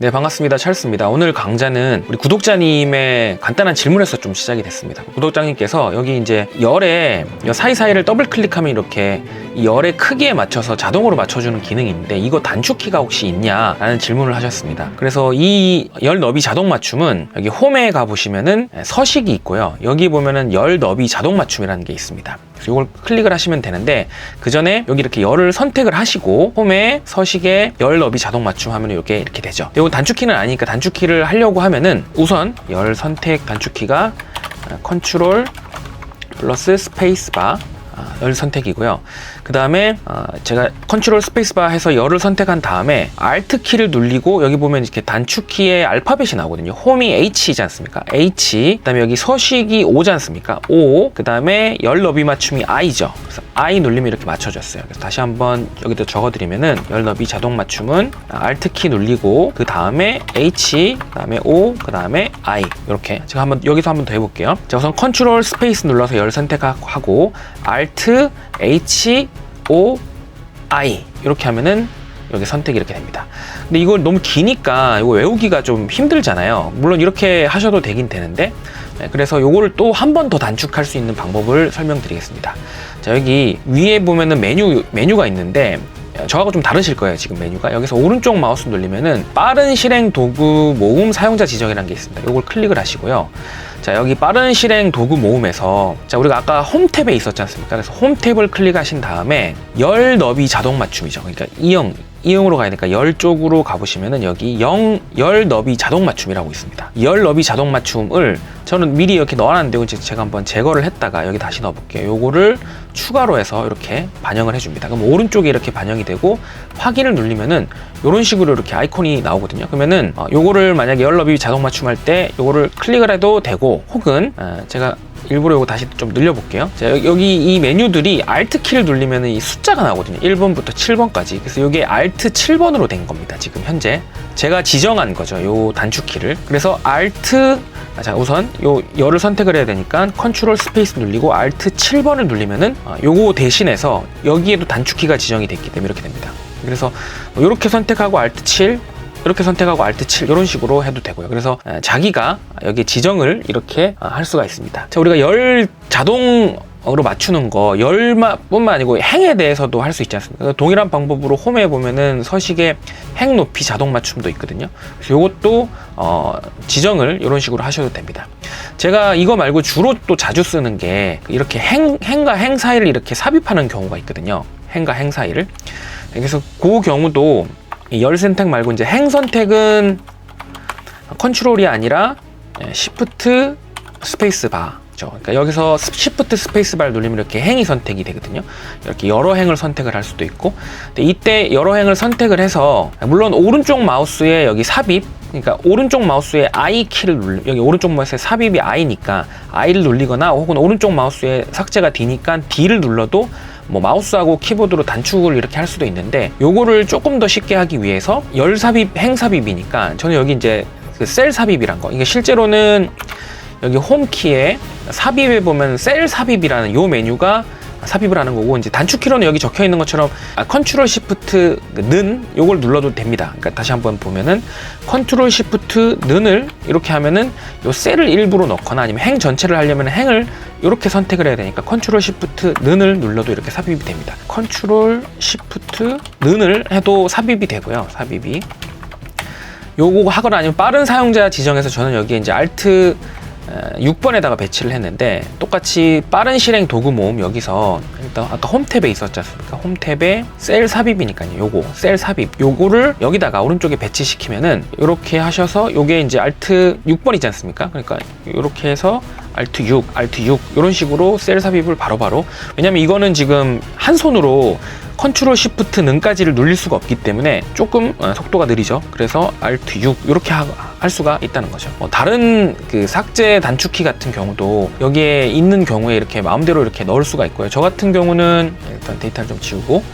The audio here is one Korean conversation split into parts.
네, 반갑습니다. 찰스입니다. 오늘 강좌는 우리 구독자님의 간단한 질문에서 좀 시작이 됐습니다. 구독자님께서 여기 이제 열에 이 사이사이를 더블 클릭하면 이렇게 이 열의 크기에 맞춰서 자동으로 맞춰주는 기능이 있는데 이거 단축키가 혹시 있냐 라는 질문을 하셨습니다. 그래서 이 열 너비 자동 맞춤은 여기 홈에 가보시면은 서식이 있고요. 여기 보면은 열 너비 자동 맞춤이라는 게 있습니다. 이걸 클릭을 하시면 되는데 그 전에 여기 이렇게 열을 선택을 하시고 홈에 서식에 열 너비 자동 맞춤 하면 이렇게 이렇게 되죠. 이건 단축키는 아니니까 단축키를 하려고 하면은 우선 열 선택 단축키가 아, 컨트롤 플러스 스페이스바 아, 열 선택이고요. 그 다음에 제가 컨트롤 스페이스바 해서 열을 선택한 다음에 Alt 키를 누르고 여기 보면 이렇게 단축키의 알파벳이 나오거든요. 홈이 H이지 않습니까? H. 그 다음에 여기 서식이 O지 않습니까? O. 그 다음에 열 너비 맞춤이 I죠. 그래서 I 누르면 이렇게 맞춰졌어요. 그래서 다시 한번 여기다 적어드리면은 열 너비 자동 맞춤은 Alt 키 누르고 그 다음에 H, 그 다음에 O, 그 다음에 I 이렇게 제가 한번 여기서 한번 더 해볼게요. 자 우선 컨트롤 스페이스 눌러서 열 선택하고 Alt H O I 이렇게 하면은 여기 선택이 이렇게 됩니다. 근데 이걸 너무 기니까 이거 외우기가 좀 힘들잖아요. 물론 이렇게 하셔도 되긴 되는데 네, 그래서 요거를 또 한 번 더 단축할 수 있는 방법을 설명드리겠습니다. 자 여기 위에 보면은 메뉴 메뉴가 있는데 저하고 좀 다르실 거예요 지금 메뉴가. 여기서 오른쪽 마우스 눌리면은 빠른 실행 도구 모음 사용자 지정이라는 게 있습니다. 이걸 클릭을 하시고요. 자 여기 빠른 실행 도구 모음에서 자 우리가 아까 홈 탭에 있었지 않습니까? 그래서 홈 탭을 클릭하신 다음에 열 너비 자동 맞춤이죠. 그러니까 이형 이형으로 가야 되니까 열 쪽으로 가보시면은 여기 영, 열 너비 자동 맞춤이라고 있습니다. 열 너비 자동 맞춤을 저는 미리 이렇게 넣어놨는데 제가 한번 제거를 했다가 여기 다시 넣어볼게요. 요거를 추가로 해서 이렇게 반영을 해줍니다. 그럼 오른쪽에 이렇게 반영이 되고 확인을 누르면은 이런 식으로 이렇게 아이콘이 나오거든요. 그러면은 어, 요거를 만약에 열 너비 자동 맞춤할 때 요거를 클릭을 해도 되고 혹은 어, 제가 일부러 이거 다시 좀 늘려볼게요. 자, 여기 이 메뉴들이 Alt 키를 누르면 이 숫자가 나오거든요. 1번부터 7번까지. 그래서 이게 Alt 7번으로 된 겁니다. 지금 현재. 제가 지정한 거죠. 요 단축키를. 그래서 Alt 자 우선 요 열을 선택을 해야 되니까 컨트롤 스페이스 눌리고 Alt 7번을 누르면은 아, 요거 대신해서 여기에도 단축키가 지정이 됐기 때문에 이렇게 됩니다. 그래서 이렇게 선택하고 Alt 7 이렇게 선택하고 Alt 7 이런 식으로 해도 되고요. 그래서 자기가 여기 지정을 이렇게 아, 할 수가 있습니다. 자, 우리가 열 자동 으로 맞추는 거 열뿐만 아니고 행에 대해서도 할 수 있지 않습니까? 동일한 방법으로 홈에 보면은 서식에 행 높이 자동 맞춤도 있거든요. 이것도 어, 지정을 이런 식으로 하셔도 됩니다. 제가 이거 말고 주로 또 자주 쓰는 게 이렇게 행, 행과 행 사이를 이렇게 삽입하는 경우가 있거든요. 행과 행 사이를. 그래서 그 경우도 열 선택 말고 이제 행 선택은 컨트롤이 아니라 시프트 스페이스 바. 그러니까 여기서 시프트 스페이스 바를 누르면 이렇게 행이 선택이 되거든요. 이렇게 여러 행을 선택을 할 수도 있고. 이때 여러 행을 선택을 해서 물론 오른쪽 마우스에 여기 삽입 그러니까 오른쪽 마우스에 I 키를 눌러 여기 오른쪽 마우스에 삽입이 I니까 I를 눌리거나 혹은 오른쪽 마우스에 삭제가 D니까 D를 눌러도 뭐 마우스하고 키보드로 단축을 이렇게 할 수도 있는데 요거를 조금 더 쉽게 하기 위해서 열 삽입, 행 삽입이니까 저는 여기 이제 그 셀 삽입이란 거. 이게 실제로는 여기 홈키에 삽입에 보면 셀 삽입이라는 요 메뉴가 삽입을 하는 거고 이제 단축 키로는 여기 적혀 있는 것처럼 컨트롤 시프트 는 요걸 눌러도 됩니다. 그러니까 다시 한번 보면은 컨트롤 시프트 는을 이렇게 하면은 요 셀을 일부러 넣거나 아니면 행 전체를 하려면 행을 이렇게 선택을 해야 되니까 컨트롤 시프트 는을 눌러도 이렇게 삽입이 됩니다. 컨트롤 시프트 는을 해도 삽입이 되고요. 삽입이 요거 하거나 아니면 빠른 사용자 지정해서 저는 여기에 이제 알트 6번에다가 배치를 했는데 똑같이 빠른 실행 도구 모음 여기서 일단 아까 홈 탭에 있었지 않습니까? 홈 탭에 셀 삽입이니까요. 요거 셀 삽입 요거를 여기다가 오른쪽에 배치시키면은 이렇게 하셔서 요게 이제 알트 6번 있지 않습니까? 그러니까 이렇게 해서 알트 6, 알트 6 이런 식으로 셀 삽입을 바로바로 바로 왜냐면 이거는 지금 한 손으로 컨트롤 시프트 능까지를 눌릴 수가 없기 때문에 조금 어, 속도가 느리죠. 그래서 Alt 6 이렇게 할 수가 있다는 거죠. 뭐 다른 그 삭제 단축키 같은 경우도 여기에 있는 경우에 이렇게 마음대로 이렇게 넣을 수가 있고요. 저 같은 경우는 일단 데이터를 좀 지우고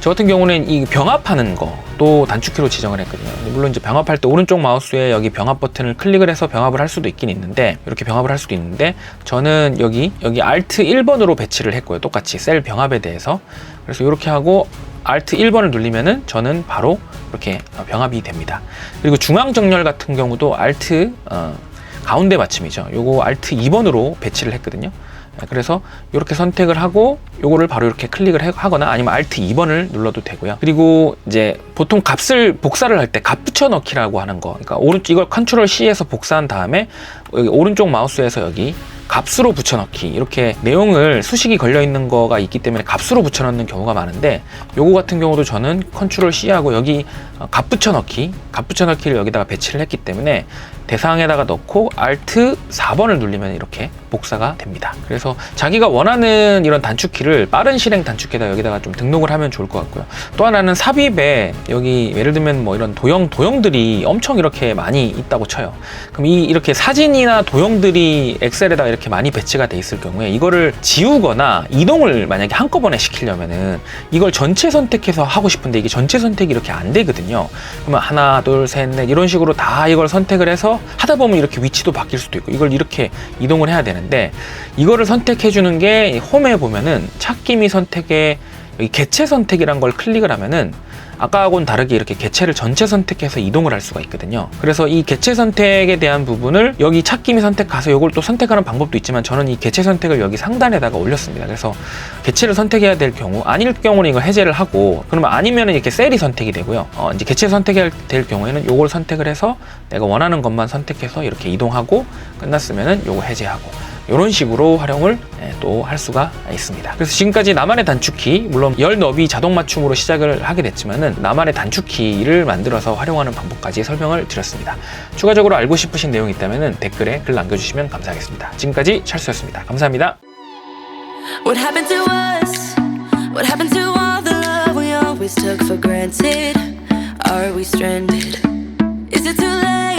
저 같은 경우는 이 병합하는 거 또 단축키로 지정을 했거든요. 물론 이제 병합할 때 오른쪽 마우스에 여기 병합 버튼을 클릭을 해서 병합을 할 수도 있긴 있는데 이렇게 병합을 할 수도 있는데 저는 여기 여기 Alt 1번으로 배치를 했고요. 똑같이 셀 병합에 대해서 그래서 이렇게 하고 Alt 1번을 누르면은 저는 바로 이렇게 어, 병합이 됩니다. 그리고 중앙 정렬 같은 경우도 Alt 어, 가운데 받침이죠. 요거 Alt 2번으로 배치를 했거든요. 네, 그래서 이렇게 선택을 하고 요거를 바로 이렇게 클릭을 해- 하거나 아니면 Alt 2번을 눌러도 되고요. 그리고 이제 보통 값을 복사를 할 때 값 붙여 넣기라고 하는 거. 그러니까 오른쪽 이걸 컨트롤 C에서 복사한 다음에 오른쪽 마우스에서 여기 값으로 붙여넣기 이렇게 내용을 수식이 걸려 있는 거가 있기 때문에 값으로 붙여넣는 경우가 많은데 요거 같은 경우도 저는 컨트롤 C하고 여기 어, 값 붙여넣기 값 붙여넣기를 여기다가 배치를 했기 때문에 대상에다가 넣고 Alt 4번을 누르면 이렇게 복사가 됩니다. 그래서 자기가 원하는 이런 단축키를 빠른 실행 단축키에다 여기다가 좀 등록을 하면 좋을 것 같고요. 또 하나는 삽입에 여기 예를 들면 뭐 이런 도형 도형들이 엄청 이렇게 많이 있다고 쳐요. 그럼 이 이렇게 사진이나 도형들이 엑셀에다가 이렇게 많이 배치가 돼 있을 경우에 이거를 지우거나 이동을 만약에 한꺼번에 시키려면은 이걸 전체 선택해서 하고 싶은데 이게 전체 선택이 이렇게 안 되거든요. 그러면 하나, 둘, 셋, 넷 이런 식으로 다 이걸 선택을 해서 하다 보면 이렇게 위치도 바뀔 수도 있고 이걸 이렇게 이동을 해야 되는 데 이거를 선택해 주는 게 홈에 보면은 찾기 미 선택에 여기 개체 선택이란 걸 클릭을 하면은 아까하고는 다르게 이렇게 개체를 전체 선택해서 이동을 할 수가 있거든요. 그래서 이 개체 선택에 대한 부분을 여기 찾기 미 선택 가서 이걸 또 선택하는 방법도 있지만 저는 이 개체 선택을 여기 상단에다가 올렸습니다. 그래서 개체를 선택해야 될 경우 아닐 경우는 이거 해제를 하고 그러면 아니면은 이렇게 셀이 선택이 되고요. 어, 이제 개체 선택해야 될 경우에는 요걸 선택을 해서 내가 원하는 것만 선택해서 이렇게 이동하고 끝났으면은 요거 해제하고 이런 식으로 활용을 예, 또할 수가 있습니다. 그래서 지금까지 나만의 단축키, 물론 열 너비 자동 맞춤으로 시작을 하게 됐지만은 나만의 단축키를 만들어서 활용하는 방법까지 설명을 드렸습니다. 추가적으로 알고 싶으신 내용이 있다면 댓글에 글 남겨주시면 감사하겠습니다. 지금까지 찰수였습니다. 감사합니다. What happened to us? What happened to all the love we always took for granted? Are we stranded? Is it too late?